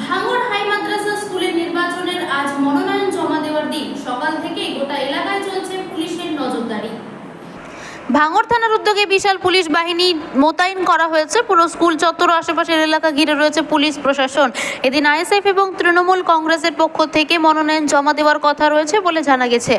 ভাঙড় হাই মাদ্রাসা স্কুলের নির্বাচনের আজ মনোনয়ন জমা দেওয়ার দিন। সকাল থেকেই গোটা এলাকায় চলছে পুলিশের নজরদারি। ভাঙড় থানার উদ্যোগে বিশাল পুলিশ বাহিনী মোতায়েন করা হয়েছে। পুরো স্কুল চত্বর আশেপাশের এলাকা ঘিরে রয়েছে পুলিশ প্রশাসন। এদিন আইএসএফ এবং তৃণমূল কংগ্রেসের পক্ষ থেকে মনোনয়ন জমা দেওয়ার কথা রয়েছে বলে জানা গেছে।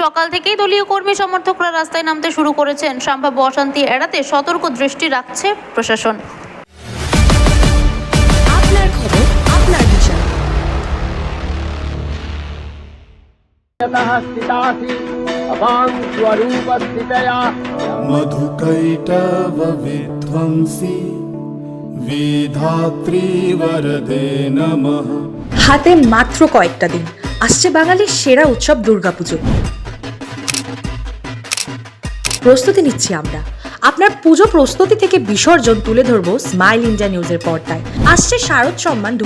সকাল থেকেই দলীয় কর্মী সমর্থকরা রাস্তায় নামতে শুরু করেছেন। সম্ভাব্য অশান্তি এড়াতে সতর্ক দৃষ্টি রাখছে প্রশাসন। यतः स्थितासि अवां स्वरूपस्थितया मधुकैटवविध्वंसि विधात्री वरदे नमः হাতে মাত্র কয়েকটা দিন আসছে বাঙালির সেরা উৎসব দুর্গাপুজো প্রস্তুতি নিচ্ছি আমরা আপনার পুজো প্রস্তুতি থেকে বিসর্জন তুলে ধরবো স্মাইল ইন্ডিয়া নিউজের পর্দায় আসছে শারদ সম্মান দু